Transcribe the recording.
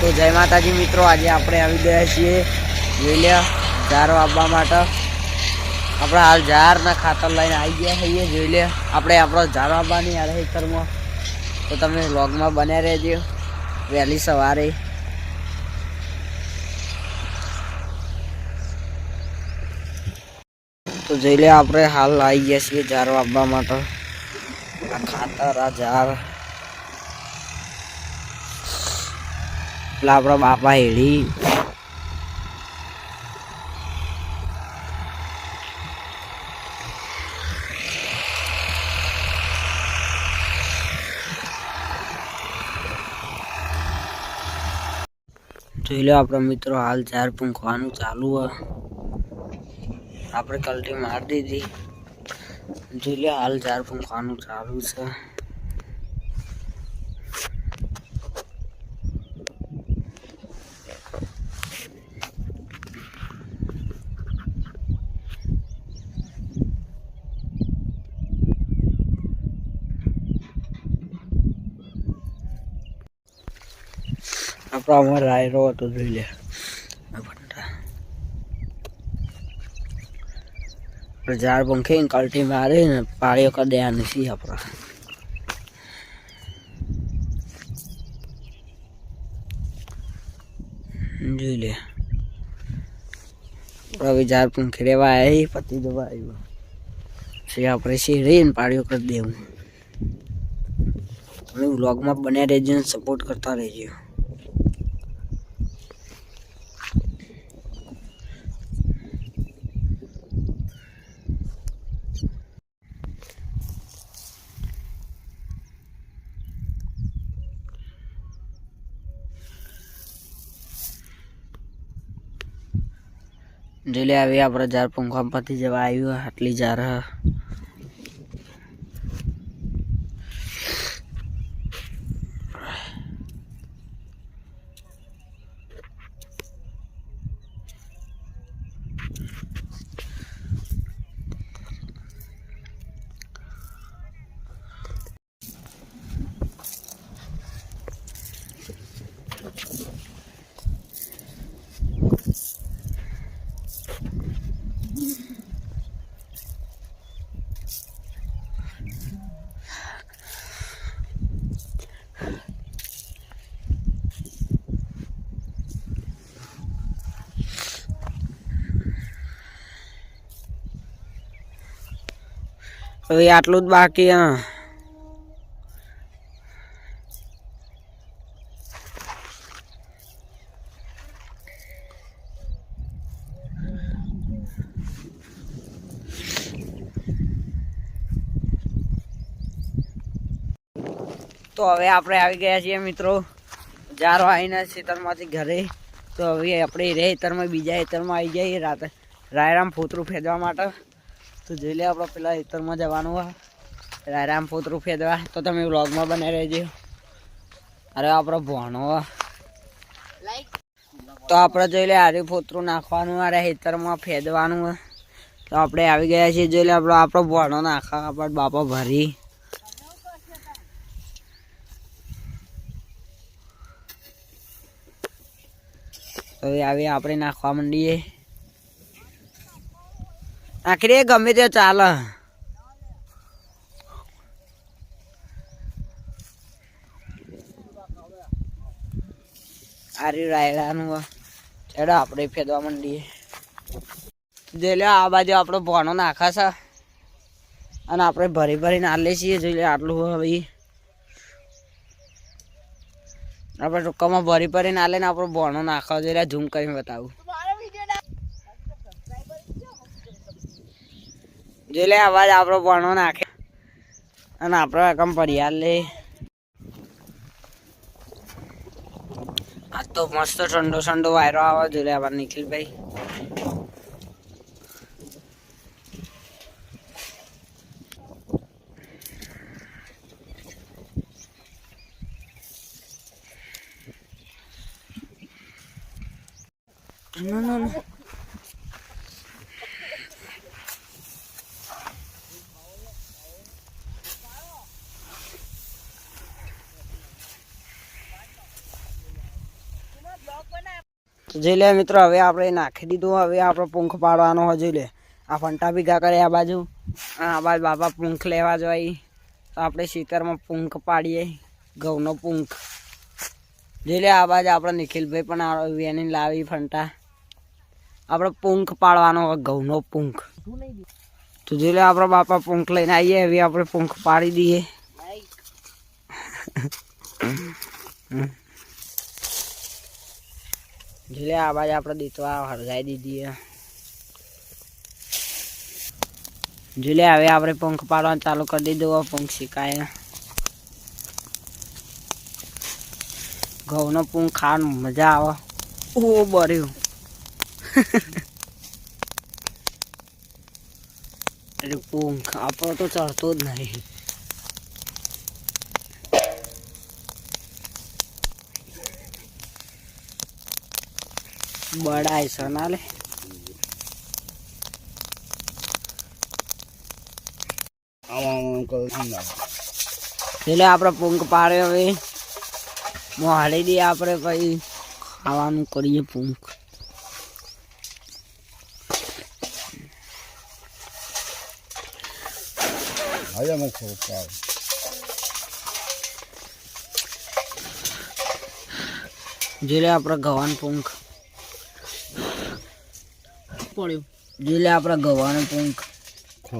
તો જય માતાજી મિત્રો, આજે આપણે આવી ગયા છીએ જોઈ લે ઝાર વાવવા માટે. આપણે હાલ ઝારના ખાતર લઈને આવી ગયા છીએ, જોઈ લે આપણે આપણો ઝાર વાવવાની યાર ખેતરમાં તો તમે વ્લોગમાં બન્યા રહેજો, વહેલી સવારે. તો જોઈ લે આપણે હાલ આવી ગયા છીએ ઝાર વાવવા માટે. આ ખાતર, આ ઝાર પેલા આપણા બાપા હેડી જોઈ લો આપણા મિત્રો હાલ ચાર પૂંખવાનું ચાલુ આપણે કલટી મારી દીધી. જોઈ લો હાલ ચાર પૂંખવાનું ચાલુ છે. આપણો અમારે રાયરો હતો, જોઈ લે. ઝાડ પંખે કલટી મારે ને પાળીઓ કરી દેવા નથી આપણા. જોઈ લે. હવે ઝાડ પંખે રહેવા આવી પતિ જવા આવ્યો પછી આપણે શેરી ને પાળીઓ કરી દેવું તમે વ્લોગમાં બન્યા રહેજો સપોર્ટ કરતા રહેજો. જેલે આવી આપણે જાર પંખા પતી જવા આવ્યું આટલી જાર હવે આટલું જ બાકી, હા. તો હવે આપણે આવી ગયા છીએ મિત્રો, જારો આવીને ખેતરમાંથી ઘરે. તો હવે આપણે રે ખેતરમાં બીજા ખેતરમાં આવી જઈએ રાતે. રાયરામ ફોતરું ફેંદવા માટે. તો જોઈ લે આપણે પેલા ખેતરમાં જવાનું હોય. રાયરામ રૂપિયા તો તમે વ્લોગમાં બને રહેજો. અરે આપણો ભણો તો આપણે જોઈ લે આરે ફોતરું નાખવાનું, અરે ખેતરમાં ફેદવાનું તો આપણે આવી ગયા છીએ. જોઈ લે આપણો આપણો ભણો નાખવા આપણે બાપા ભરી. હવે આવી આપણે નાખવા માંડીએ. દે ગમે તે ચાલે. આરી રાયડાનું ચડો આપણે ફેદવા માંડીએ. જોઈ લે આ બાજુ આપણો ભોણો નાખા છે. અને આપણે ભરી ભરીને આલે છીએ. જોઈ લે આટલું હવે આપણે ટૂંકામાં ભરી ભરીને આલે ને આપણો ભોણો નાખવા જોઈએ ઝૂમ કરીને બતાવું. જોઈ લે અવાજ આપણો ભણો નાખે. અને આપણો એકમ પડિયાર લે. આ તો મસ્ત ઠંડો ઠંડો વાયરો આવે જોઈ લે આવા નિખિલભાઈ. No, no, no. જોઈ લે મિત્રો હવે આપણે નાખી દીધું હવે આપણે પૂંખ પાડવાનો હોય જોઈ લે. આ ફંટા ભીગા કરે આ બાજુ. આ બાજુ બાપા પૂંખ લેવા જાય તો આપણે શીતરમાં પૂંખ પાડીએ ઘઉંનો પૂંખ. જોઈ લે આ બાજુ આપણે નિખિલભાઈ પણ વેની લાવી ફંટા. આપણે પૂંખ પાડવાનો હોય ઘઉંનો પૂંખ. તો જોઈ લે આપણા બાપા પૂંખ લઈને આવીએ હવે આપણે પૂંખ પાડી દઈએ. જોઈ લે આ બાજુ આપણે દીતવા હળગાઈ દીધી જોઈ લે હવે આપણે પંખ પાડવાનું ચાલુ કરી દીધું પંખ શીખાય ઘઉંનો પંખ ખાવાનું મજા આવે. ઓ, બર્યું. એટલે પૂંખ આપણો તો ચડતો જ નહીં. બડાય છે ના લે. એટલે આપણે પૂંખ પાડ્યો હવે. મોહાડી દઈએ આપણે પછી ખાવાનું કરીએ આવે જેલે આપણે ગવાન પૂંખ. પડ્યું. જેલે આપણા ગવાનો પંખ. ખો